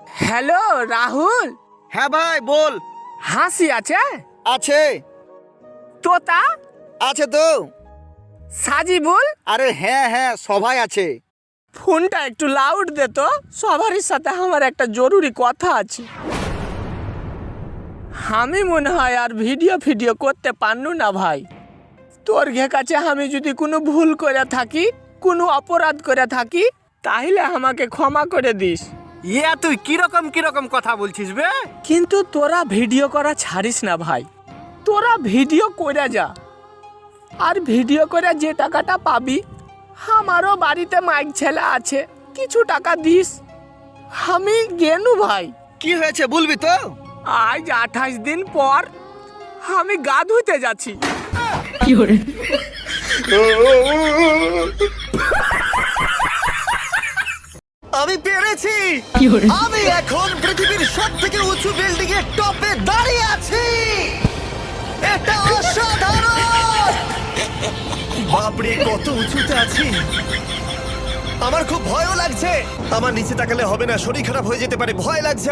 Hello Rahul. হ্যাঁ ভাই বল। হাসি আছে? আছে। তোতা আছে তো। সাজিবুল? আরে হ্যাঁ হ্যাঁ সবাই আছে। ফোনটা একটু লাউড দে তো সবারই সাথে আমার একটা জরুরি কথা আছে। আমি মনে হয় আর ভিডিও ফিডিও করতে পারনু না ভাই। তোর ঘে কাছে আমি যদি কোনো ভুল করে থাকি কোনো অপরাধ করে থাকি তাহলে আমাকে ক্ষমা করে দিস। ইয়া তুই কীরকম কীরকম কথা বলছিস বে? কিন্তু তোরা ভিডিও করা ছাড়িস না ভাই। তোরা ভিডিও করে যা। আর ভিডিও করে যে টাকাটা পাবি আমারও বাড়িতে মাইক ছেলে আছে কিছু টাকা দিস। আমি গেনু ভাই। কি হয়েছে বলবি তো? আজ আঠাশ দিন পর আমি গা ধুতে যাচ্ছি আমি পেরেছি। আমি এখন পৃথিবীর সব থেকে উঁচু বিল্ডিং এর টপে দাঁড়িয়ে আছি। এটা অসাধারণ! বাপরে কত উঁচুতে আছি। আমার খুব ভয়ও লাগছে। আমার নিচে তাকালে হবে না শরীর খারাপ হয়ে যেতে পারে ভয় লাগছে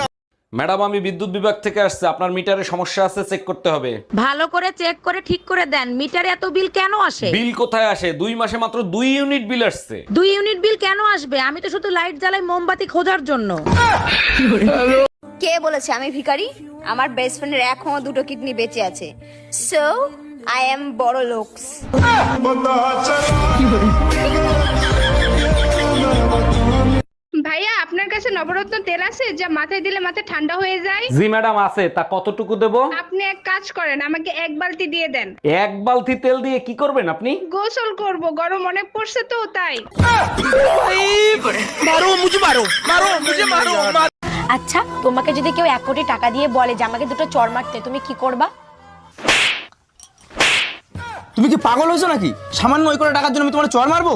ম্যাডাম আমি বিদ্যুৎ বিভাগ থেকে আসছে। আপনার মিটারে সমস্যা আছে চেক করতে হবে। ভালো করে চেক করে ঠিক করে দেন। মিটারে এত বিল কেন আসে? বিল কোথায় আসে? দুই মাসে মাত্র দুই ইউনিট বিল আসছে। দুই ইউনিট বিল কেন আসবে? আমি তো শুধু লাইট জ্বালাই মোমবাতি খোঁজার জন্য। কে বলেছে আমি ভিখারি? আমার বেস্ট ফ্রেন্ডের এখনও দুটো কিডনি বেঁচে আছে। সো আই এম বড় লোকস ভাইয়া আপনার কাছে নবরত্ন তেল আছে যা মাথায় দিলে মাথা ঠান্ডা হয়ে যায়? জি ম্যাডাম আছে। তা কতটুকু দেব? আপনি এক কাজ করেন আমাকে এক বালতি দিয়ে দেন। এক বালতি তেল দিয়ে কি করবেন আপনি? গোসল করব গরম অনেক পড়ছে তো তাই। মারো মুঝে মারো মারো মুঝে মারো আচ্ছা তোমাকে যদি কেউ এক কোটি টাকা দিয়ে বলে যে আমাকে দুটো চর মারতে তুমি কি করবা? তুমি কি পাগল হয়েছো নাকি? সামান্য ওই করে টাকার জন্য আমি তোমার চর মারবো?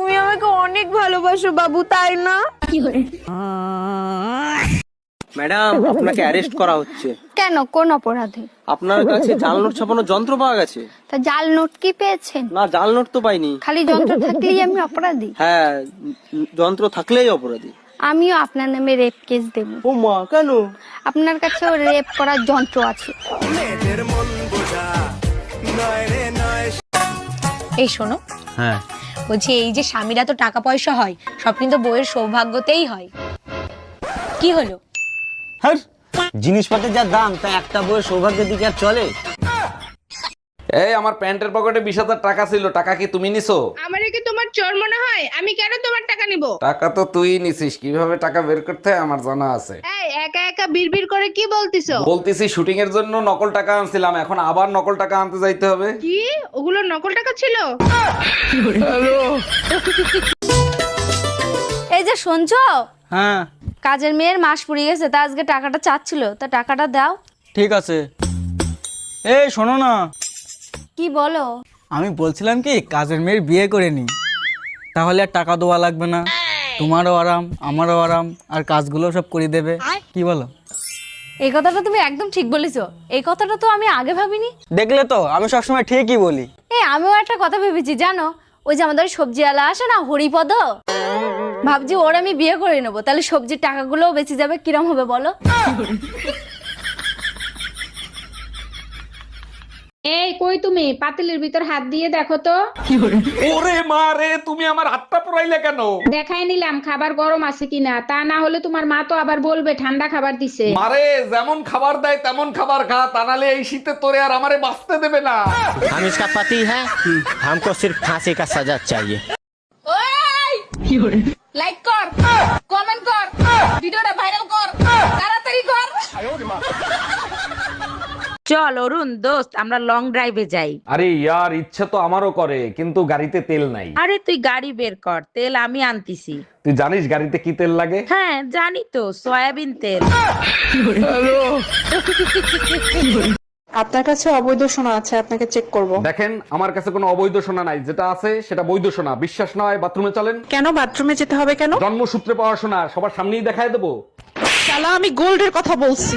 তুমি আমাকে অনেক ভালোবাসো বাবু তাই না? ম্যাডাম আপনাকে অ্যারেস্ট করা হচ্ছে। কেন? কোন অপরাধে? আপনার কাছে জাল নোট ছাপানোর যন্ত্র পাওয়া গেছে। তা জাল নোট কি পেয়েছেন? না জাল নোট তো পাইনি। খালি যন্ত্র থাকলেই আমি অপরাধী? হ্যাঁ যন্ত্র থাকলেই অপরাধী। আমিও আপনার নামে রেপ কেস দেব। ও মা কেন? আপনার কাছেও রেপ করার যন্ত্র আছে। এই শোনো। হ্যাঁ। বলছি এই যে স্বামীরা তো টাকা পয়সা হয় সব কিন্তু বইয়ের সৌভাগ্যতেই হয়। কি হলো? হ্যাঁ জিনিসপত্রের যা দাম তা একটা বইয়ের সৌভাগ্যের দিকে আর চলে? এই আমার প্যান্টের পকেটে বিশ হাজার টাকা ছিল টাকা কি তুমি নিছো? আমারে কি চোর মনে হয়? আমি কেন তোমার টাকা নিব? টাকা তো তুই নিছিস কীভাবে টাকা বের করতে হয় আমার জানা আছে। এই একা একা বিড়বিড় করে কি বলতিছো? বলতেছি শুটিং এর জন্য নকল টাকা আনছিলাম এখন আবার নকল টাকা আনতে যাইতে হবে। কি? ওগুলো নকল টাকা ছিল? এই যে শুনছো? হ্যাঁ। কাজের মেয়ের মাস পুড়িয়ে গেছে তা আজকে টাকাটা চাচ্ছিল তা টাকাটা দাও। ঠিক আছে। এই শোনো না। কি বলো? আমি বলছিলাম কি কাজের মেয়ের বিয়ে করে নি তাহলে আর টাকা দেওয়া লাগবে না। তোমারও আরাম আমারও আরাম আর কাজগুলো সব করে দেবে। কি বলো? এই কথাটা তুমি একদম ঠিক বলেছ। এই কথাটা তো আমি আগে ভাবিনি। দেখলে তো আমি সবসময় ঠিকই বলি। এই আমিও একটা কথা ভেবেছি জানো? ওই যে আমাদের সবজিওয়ালা আসে না হরিপদ? ভাবছি ওর আমি বিয়ে করে নেব তাহলে সবজির টাকাগুলোও বেঁচে যাবে কিরম হবে বলো এই কই তুমি পাতিলের ভিতর হাত দিয়ে দেখো তো ওরে মা রে তুমি আমার হাতটা পুরাইলে কেন দেখাই নিলাম খাবার গরম আছে কিনা তা না হলে তোমার মা তো আবার বলবে ঠান্ডা খাবার দিছে মারে যেমন খাবার দেয় তেমন খাবার খা তা নাহলে এই শীতে তোরে আর আমারে বাঁচতে দেবে না हम इसका पति है हमको सिर्फ फांसी का सजा चाहिए লাইক কর কমেন্ট কর ভিডিওটা ভাইরাল কর তাড়াতাড়ি কর চল অরুণ দোস্ত আমরা লং ড্রাইভে যাই। আরে ইয়ার ইচ্ছে তো আমারও করে কিন্তু গাড়িতে তেল নাই। আরে তুই গাড়ি বের কর তেল আমি আনতিছি। তুই জানিস গাড়িতে কি তেল লাগে? হ্যাঁ জানি তো সয়াবিন তেল। আপনার কাছে অবৈধ সোনা আছে আপনাকে চেক করব। দেখেন আমার কাছে কোনো অবৈধ সোনা নাই যেটা আছে সেটা বৈধ সোনা বিশ্বাস নয় বাথরুমে চলেন। কেন বাথরুমে যেতে হবে কেন? জন্মসূত্রে পাওয়া সোনা সবার সামনেই দেখায় দেবো। শালা আমি গোল্ডের কথা বলছি।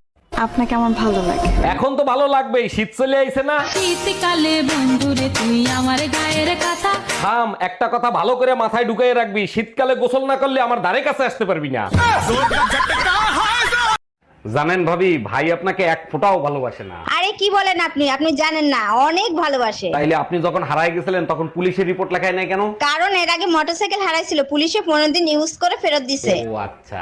আপনাকে আমার ভালো লাগে। এখন তো ভালো লাগবেই শীত চলে আইছে না। শীতকালে বন্ধুরে তুই আমার গায়ের কথা। থাম একটা কথা ভালো করে মাথায় ঢুকাই রাখবি শীতকালে গোসল না করলে আমার ধারে কাছে আসতে পারবি না। জানেন ভাবি ভাই আপনাকে এক ফোঁটাও ভালোবাসে না। আরে কি বলেন আপনি? আপনি জানেন না অনেক ভালোবাসে। তাইলে আপনি যখন হারায় গেছিলেন তখন পুলিশের রিপোর্ট লেখায় নাই কেন? কারণ এর আগে মোটরসাইকেল হারাইছিল পুলিশে পনেরো দিন ইউজ করে ফেরত দিছে। ও আচ্ছা।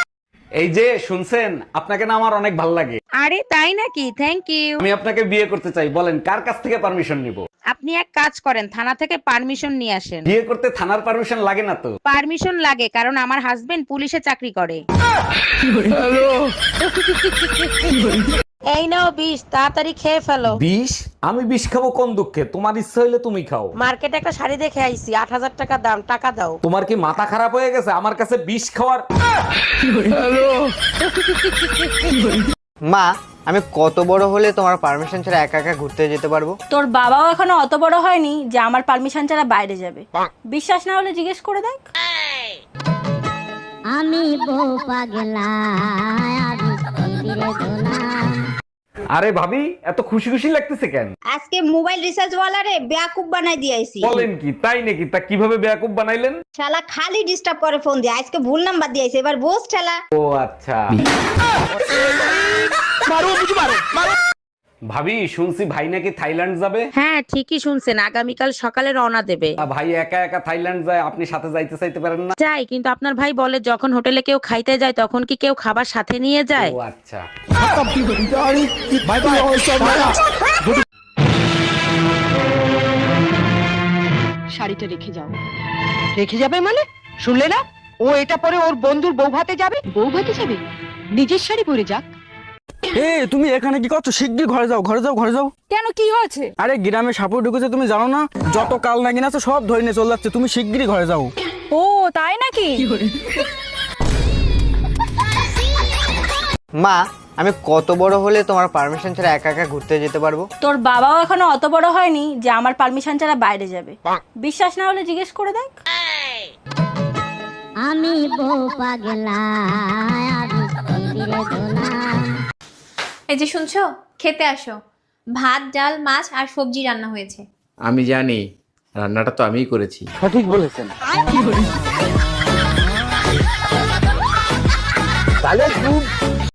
এই যে শুনছেন? আপনাকে না আমার অনেক ভালো লাগে। আরে তাই নাকি? থ্যাংক ইউ আমি আপনাকে বিয়ে করতে চাই। বলেন কার কাছ থেকে পারমিশন নিব? আপনি এক কাজ করেন থানা থেকে পারমিশন নিয়ে আসেন। বিয়ে করতে থানার পারমিশন লাগে না তো? পারমিশন লাগে কারণ আমার হাজবেন্ড পুলিশে চাকরি করে। এই নাও বিষ তাড়াতাড়ি খেয়ে ফেলো। বিষ? আমি বিষ খাব কোন দুঃখে? তোমার ইচ্ছা হইলে তুমি খাও। মার্কেটে একটা শাড়ি দেখে আইছি আট হাজার টাকা দাম টাকা দাও। তোমার কি মাথা খারাপ হয়ে গেছে? আমার কাছে বিষ খাওয়ার মা আমি কত বড় হলে তোমার পারমিশন ছাড়া একা একা ঘুরতে যেতে পারব? তোর বাবাও এখনও অত বড় হয়নি যে আমার পারমিশন ছাড়া বাইরে যাবে। বিশ্বাস না হলে জিজ্ঞেস করে দেখ। আরে ভাবি এত খুশি খুশি লাগতেছে কেন? আজকে মোবাইল রিচার্জ ওয়ালারে বেয়াকুব বানাই দিয়েছি বলেন কি তাই নাকি? তা কীভাবে বেয়াকুব বানাইলেন? শালা খালি ডিস্টার্ব করে ফোন দিয়ে আজকে ভুল নাম্বার দিয়েছে এবার বোস শালা। ও আচ্ছা। ভাবি শুনছি ভাই নাকি থাইল্যান্ড যাবে? হ্যাঁ ঠিকই শুনছেন। আগামীকাল সকালে রওনা দেবে। তা ভাই একা একা থাইল্যান্ড যায় আপনি সাথে যাইতে চাইতে পারেন না? যাই কিন্তু আপনার ভাই বলে যখন হোটেলে কেউ খাইতে যায় তখন কি কেউ খাবার সাথে নিয়ে যায়? ও আচ্ছা। শাড়িটা রেখে যাও। রেখে যাবে মানে? শুনলে না? ও এটা পরে ওর বন্ধুর বউ ভাতে যাবে? বউ ভাতে যাবে? নিজের শাড়ি পরে যাক। এ তুমি এখানে কি করছ? শিগগির ঘরে যাও ঘরে যাও ঘরে যাও। কেন কি হয়েছে? আরে গ্রামে সাপুর ঢুকেছে তুমি জানো না? যত কাল নাগিন আছে সব ধরে নিয়ে চলে যাচ্ছে। তুমি শিগগিরই ঘরে যাও। ও তাই নাকি? মা আমি কত বড় হলে তোমার পারমিশন ছাড়া একা একা ঘুরতে যেতে পারব? তোর বাবাও এখনও অত বড় হয়নি যে আমার পারমিশন ছাড়া বাইরে যাবে। বিশ্বাস না হলে জিজ্ঞেস করে দেখ। এই যে শুনছো? খেতে আসো। ভাত ডাল মাছ আর সবজি রান্না হয়েছে। আমি জানি রান্নাটা তো আমিই করেছি। সঠিক বলেছেন। তাহলে খুব